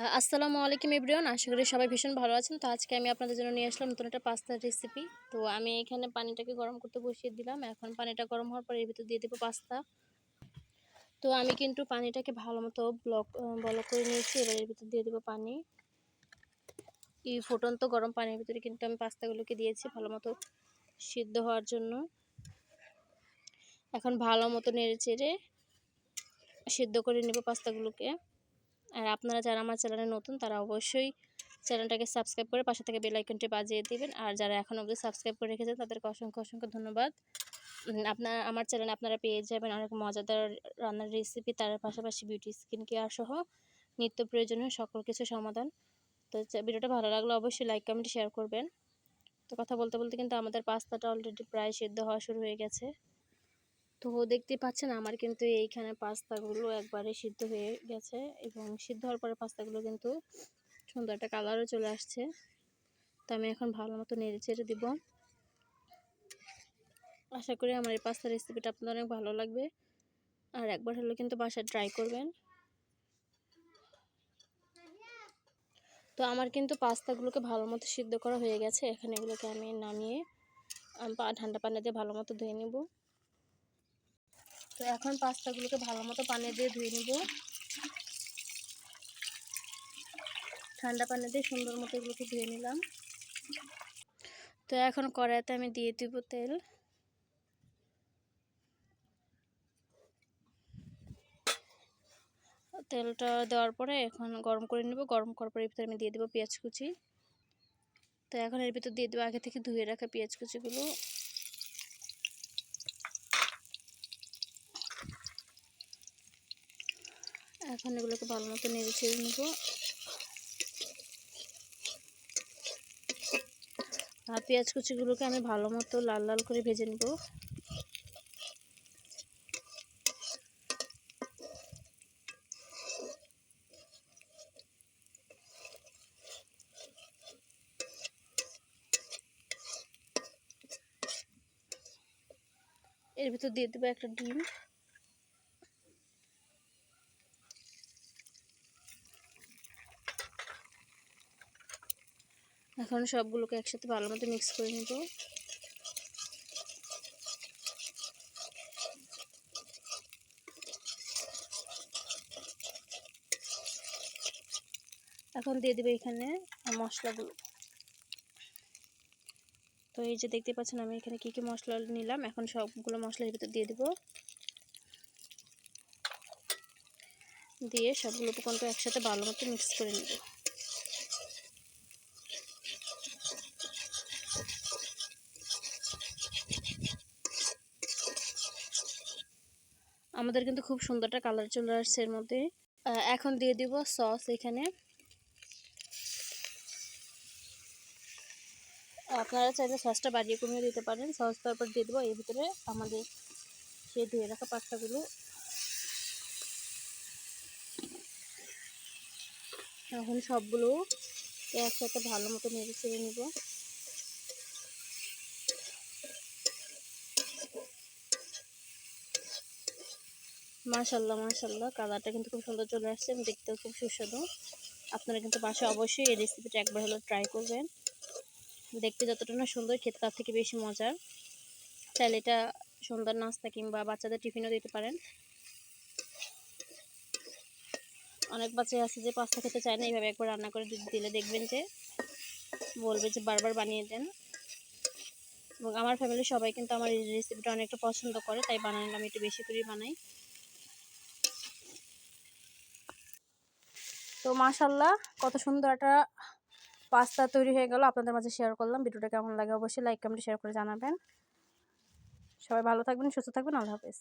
আসসালামু আলাইকুম এভরিওয়ান। আশা করি সবাই ভীষণ ভালো আছেন। তো আজকে আমি আপনাদের জন্য নিয়ে আসলাম নতুন একটা পাস্তার রেসিপি তো আমি এখানে পানিটাকে গরম করতে বসিয়ে দিলাম। এখন পানিটা গরম হওয়ার পর এর ভিতর দিয়ে দেবো পাস্তা। তো আমি কিন্তু পানিটাকে ভালো মতো ব্লক ব্লক করে নিয়েছি। এবার এর ভিতর দিয়ে দেবো পানি। এই ফুটন্ত গরম পানির ভিতরে কিন্তু আমি পাস্তাগুলোকে দিয়েছি ভালো মতো সিদ্ধ হওয়ার জন্য। এখন ভালো মতো নেড়ে চেড়ে সিদ্ধ করে নেব পাস্তাগুলোকে। আর আপনারা যারা আমার চ্যানেলে নতুন, তারা অবশ্যই চ্যানেলটাকে সাবস্ক্রাইব করে পাশে থেকে বেল আইকনটি বাজিয়ে দিবেন। আর যারা এখন অবধি সাবস্ক্রাইব করে রেখেছেন, তাদেরকে অসংখ্য অসংখ্য ধন্যবাদ। আপনার, আমার চ্যানেলে আপনারা পেয়ে যাবেন অনেক মজাদার রান্নার রেসিপি, তার পাশাপাশি বিউটি স্কিন কেয়ার সহ নিত্য প্রয়োজনীয় সকল কিছু সমাধান। তো ভিডিওটা ভালো লাগলে অবশ্যই লাইক, কমেন্ট, শেয়ার করবেন। তো কথা বলতে বলতে কিন্তু আমাদের পাস্তাটা অলরেডি প্রায় সিদ্ধ হওয়া শুরু হয়ে গেছে। তো দেখতে পাচ্ছেন আমার কিন্তু এইখানে পাস্তাগুলো একবারে সিদ্ধ হয়ে গেছে এবং সিদ্ধ হওয়ার পরে পাস্তাগুলো কিন্তু সুন্দর একটা কালারও চলে আসছে। তো আমি এখন ভালো মতো নেড়ে চেড়ে দিব। আশা করি আমার এই পাস্তা রেসিপিটা আপনাদের অনেক ভালো লাগবে। আর একবার হলে কিন্তু বাসায় ট্রাই করবেন। তো আমার কিন্তু পাস্তাগুলোকে ভালো মতো সিদ্ধ করা হয়ে গেছে। এখানে এগুলোকে আমি নামিয়ে ঠান্ডা পানি দিয়ে ভালো মতো ধুয়ে নেব। তো এখন পাস্তাগুলোকে ভালো মতো পানি দিয়ে ধুয়ে নেব। ঠান্ডা পানি দিয়ে সুন্দর মতো এগুলোকে ধুয়ে নিলাম। তো এখন কড়াইতে আমি দিয়ে দিব তেল। তেলটা দেওয়ার পরে এখন গরম করে নেব। গরম করার পরে ভিতরে আমি দিয়ে দেবো পেঁয়াজ কুচি। তো এখন এর ভিতর দিয়ে দেবো আগে থেকে ধুয়ে রাখা পেঁয়াজ কুচিগুলো। এখন এগুলোকে ভালো মতো নেড়ে ছেড়ে নেব। আর পেঁয়াজ কুচিগুলোকে আমি ভালো মতো লাল লাল করে ভেজে নেব। এর ভিতর দিয়ে দেবো একটা ডিম। এখন সবগুলোকে একসাথে ভালো মতো মিক্স করে নেব। এখন দিয়ে দেবে এখানে মশলাগুলো। তো এই যে দেখতে পাচ্ছেন, আমি এখানে কী কী মশলা নিলাম, এখন সবগুলো মশলার ভিতর দিয়ে দেবো। দিয়ে সবগুলো উপকরণ একসাথে ভালো মতো মিক্স করে নেব। আমাদের কিন্তু খুব সুন্দর একটা কালার চলে আসছে এর মধ্যে। এখন দিয়ে দিব সস এখানে। আপনারা চাইলে সসটা বাড়িয়ে কমিয়ে দিতে পারেন। সস তারপর দিয়ে দেবো এর ভিতরে আমাদের সেই ধুয়ে রাখা পাস্তাগুলো এখন সবগুলো একসাথে ভালো মতো নেড়ে ছেড়ে নেব। মাশাল্লাহ মাশাল্লাহ কালারটা কিন্তু খুব সুন্দর চলে আসছে দেখতেও খুব সুস্বাদু। আপনারা কিন্তু বাসায় অবশ্যই এই রেসিপিটা একবার হলো ট্রাই করবেন। দেখতে যতটা না সুন্দর, খেতে তার থেকে বেশি মজার। চাইলে এটা সুন্দর নাস্তা কিংবা বাচ্চাদের টিফিনও দিতে পারেন। অনেক বাচ্চাই আছে যে পাস্তা খেতে চায় না, এইভাবে একবার রান্না করে দিলে দেখবেন যে বলবে যে বারবার বানিয়ে দেন। এবং আমার ফ্যামিলির সবাই কিন্তু আমার এই রেসিপিটা অনেকটা পছন্দ করে, তাই বানালে আমি একটু বেশি করে বানাই। তো মাশাল্লাহ কত সুন্দর একটা পাস্তা তৈরি হয়ে গেল। আপনাদের মাঝে শেয়ার করলাম। ভিডিওটা কেমন লাগে অবশ্যই লাইক কমেন্ট শেয়ার করে জানাবেন। সবাই ভালো থাকবেন, সুস্থ থাকবেন। আল্লাহ হাফেজ।